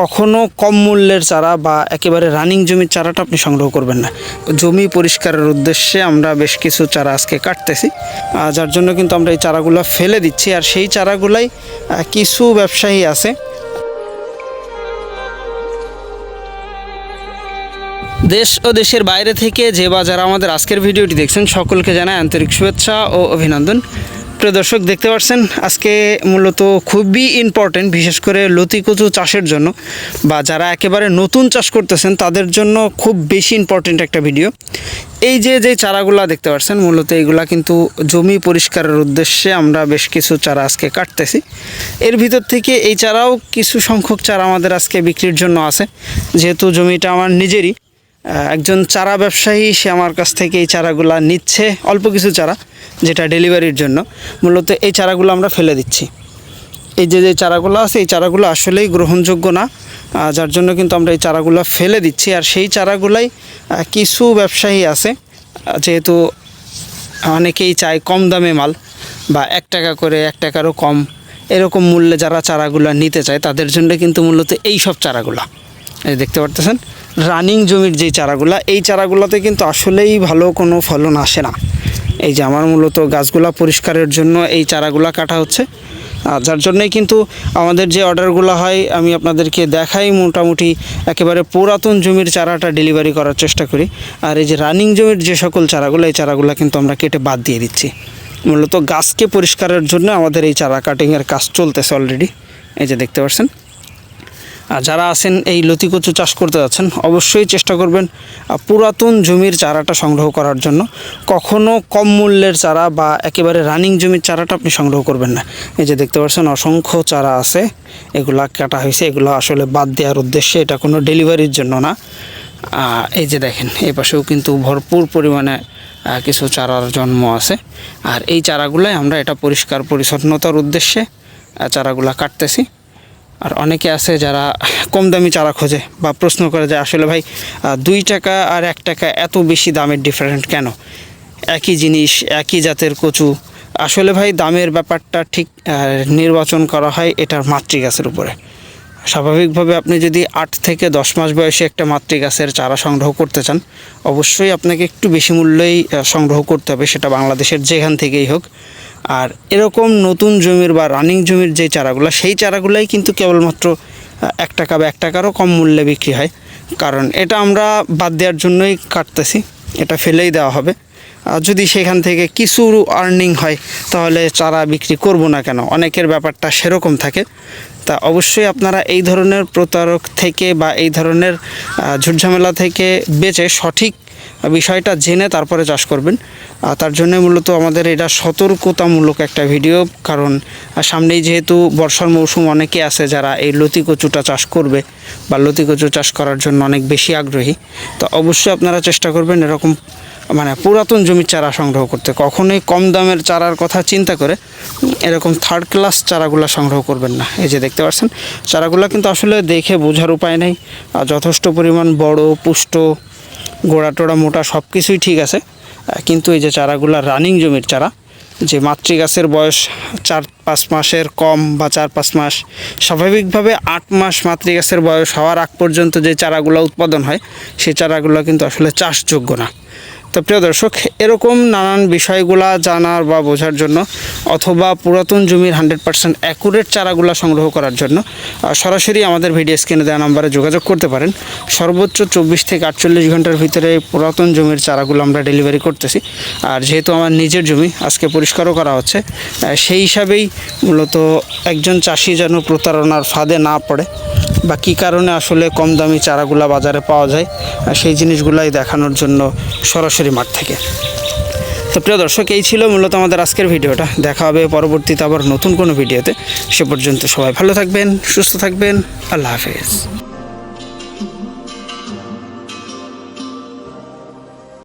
কখনো কম মূল্যের চারা বা একেবারে রানিং জমির চারাটা আপনি সংগ্রহ করবেন না। জমি পরিষ্কারের উদ্দেশ্যে আমরা বেশ কিছু চারা আজকে কাটতেছি যার জন্য কিন্তু আমরা এই চারাগুলো ফেলে দিচ্ছি আর সেই চারাগুলাই কিছু ব্যবসায়ী আছে। দেশ ও দেশের বাইরে থেকে যে বা যারা আমাদের আজকের ভিডিওটি দেখছেন, সকলকে জানায় আন্তরিক শুভেচ্ছা ও অভিনন্দন। প্রিয় দর্শক, দেখতে পাচ্ছেন, আজকে মূলত খুবই ইম্পর্টেন্ট বিশেষ করে লতি কচু চাষের জন্য বা যারা একেবারে নতুন চাষ করতেছেন, তাদের জন্য খুব বেশি ইম্পর্টেন্ট একটা ভিডিও এই যে যে চারাগুলা দেখতে পাচ্ছেন, মূলত এইগুলা কিন্তু জমি পরিষ্কারের উদ্দেশ্যে আমরা বেশ কিছু চারা আজকে কাটতেছি। এর ভিতর থেকে এই চারাও কিছু সংখ্যক চারা আমাদের আজকে বিক্রির জন্য আছে, যেহেতু জমিটা আমার নিজেরই। একজন চারা ব্যবসায়ী, সে আমার কাছ থেকে এই চারাগুলা নিচ্ছে, অল্প কিছু চারা যেটা ডেলিভারির জন্য। মূলত এই চারাগুলো আমরা ফেলে দিচ্ছি। এই যে যে চারাগুলো আছে, এই চারাগুলো আসলেই গ্রহণযোগ্য না যার জন্য কিন্তু আমরা এই চারাগুলো ফেলে দিচ্ছি। আর সেই চারাগুলাই কিছু ব্যবসায়ী আছে যেহেতু অনেকেই চায় কম দামে মাল বা এক টাকা করে এক টাকারও কম, এরকম মূল্যে যারা চারাগুলো নিতে চায়, তাদের জন্য কিন্তু মূলত এই সব চারাগুলা। এই দেখতে পারতেছেন? রানিং জমির যেই চারাগুলা, এই চারাগুলোতে কিন্তু আসলেই ভালো কোনো ফলন আসে না। এই যে আমার মূলত গাছগুলা পরিষ্কারের জন্য এই চারাগুলা কাটা হচ্ছে। আর যার জন্যই কিন্তু আমাদের যে অর্ডারগুলো হয়, আমি আপনাদেরকে দেখাই মোটামুটি একেবারে পুরাতন জমির চারাটা ডেলিভারি করার চেষ্টা করি। আর এই যে রানিং জমির যে সকল চারাগুলো, এই চারাগুলো কিন্তু আমরা কেটে বাদ দিয়ে দিচ্ছি। মূলত গাছকে পরিষ্কারের জন্য আমাদের এই চারা কাটিংয়ের কাজ চলতেছে অলরেডি এই যে দেখতে পাচ্ছেন আর যারা আছেন এই লতি কচু চাষ করতে যাচ্ছেন, অবশ্যই চেষ্টা করবেন পুরাতন জমির চারাটা সংগ্রহ করার জন্য। কখনো কম মূল্যের চারা বা একেবারে রানিং জমির চারাটা আপনি সংগ্রহ করবেন না। এই যে দেখতে পাচ্ছেন, অসংখ্য চারা আছে, এগুলা কাটা হয়েছে, এগুলো আসলে বাদ দেওয়ার উদ্দেশ্যে, এটা কোনো ডেলিভারির জন্য না। এই যে দেখেন, এই পাশেও কিন্তু ভরপুর পরিমাণে কিছু চারার জন্ম আছে। আর এই চারাগুলাই আমরা এটা পরিষ্কার পরিচ্ছন্নতার উদ্দেশ্যে চারাগুলা কাটতেছি। আর অনেকে আছে যারা কম দামি চারা খোঁজে বা প্রশ্ন করে যে আসলে ভাই দুই টাকা আর এক টাকা এত বেশি দামের ডিফারেন্ট কেন? একই জিনিস, একই জাতের কচু। আসলে ভাই, দামের ব্যাপারটা ঠিক নির্বাচন করা হয় এটার মাতৃগাছের উপরে। স্বাভাবিকভাবে আপনি যদি আট থেকে দশ মাস বয়সে একটা মাতৃগাছের চারা সংগ্রহ করতে চান, অবশ্যই আপনাকে একটু বেশি মূল্যেই সংগ্রহ করতে হবে, সেটা বাংলাদেশের যেখান থেকেই হোক। আর এরকম নতুন জমির বা রানিং জমির যে চারাগুলো, সেই চারাগুলাই কিন্তু কেবলমাত্র এক টাকা বা এক টাকারও কম মূল্যে বিক্রি হয়। কারণ এটা আমরা বাদ দেওয়ার জন্যই কাটতেছি, এটা ফেলেই দেওয়া হবে। আর যদি সেখান থেকে কিছু আর্নিং হয়, তাহলে চারা বিক্রি করব না কেন? অনেকের ব্যাপারটা সেরকম থাকে। তা অবশ্যই আপনারা এই ধরনের প্রতারক থেকে বা এই ধরনের ঝুটঝামেলা থেকে বেঁচে সঠিক বিষয়টা জেনে তারপরে চাষ করবেন। আর তার জন্য মূলত আমাদের এটা সতর্কতামূলক একটা ভিডিও, কারণ সামনেই যেহেতু বর্ষার মৌসুম অনেকে আছে যারা এই লতি কচুটা চাষ করবে বা লতি কচু চাষ করার জন্য অনেক বেশি আগ্রহী। তো অবশ্যই আপনারা চেষ্টা করবেন এরকম মানে পুরাতন জমির চারা সংগ্রহ করতে। কখনোই কম দামের চারার কথা চিন্তা করে এরকম থার্ড ক্লাস চারাগুলো সংগ্রহ করবেন না। এই যে দেখতে পাচ্ছেন, চারাগুলো কিন্তু আসলে দেখে বোঝার উপায় নেই। আর যথেষ্ট পরিমাণ বড়, পুষ্ট গোড়া টোড়া মোটা সব কিছুই ঠিক আছে। কিন্তু এই যে চারাগুলা রানিং জমির চারা, যে মাতৃগাছের বয়স চার পাঁচ মাসের কম বা চার পাঁচ মাস, স্বাভাবিকভাবে আট মাস মাতৃগাছের বয়স হওয়ার আগ পর্যন্ত যে চারাগুলো উৎপাদন হয় সেই চারাগুলো কিন্তু আসলে চাষযোগ্য না। তো প্রিয় দর্শক, এরকম নানান বিষয়গুলা জানার বা বোঝার জন্য অথবা পুরাতন জমির হান্ড্রেড পার্সেন্ট অ্যাকুরেট চারাগুলা সংগ্রহ করার জন্য সরাসরি আমাদের ভিডিও স্ক্রিনে দেওয়া নাম্বারে যোগাযোগ করতে পারেন। সর্বোচ্চ চব্বিশ থেকে আটচল্লিশ ঘণ্টার ভিতরে পুরাতন জমির চারাগুলো আমরা ডেলিভারি করতেছি। আর যেহেতু আমার নিজের জমি, আজকে পরিষ্কারও করা হচ্ছে সেই হিসাবেই মূলত একজন চাষি যেন প্রতারণার ফাঁদে না পড়ে বা কী কারণে আসলে কম দামি চারাগুলা বাজারে পাওয়া যায় সেই জিনিসগুলাই দেখানোর জন্য সরাসরি মাঠ থেকে। তো প্রিয় দর্শক, এই ছিল মূলত আমাদের আজকের ভিডিওটা। দেখা হবে পরবর্তীতে আবার নতুন কোনো ভিডিওতে। সে পর্যন্ত সবাই ভালো থাকবেন, সুস্থ থাকবেন। আল্লাহ হাফেজ।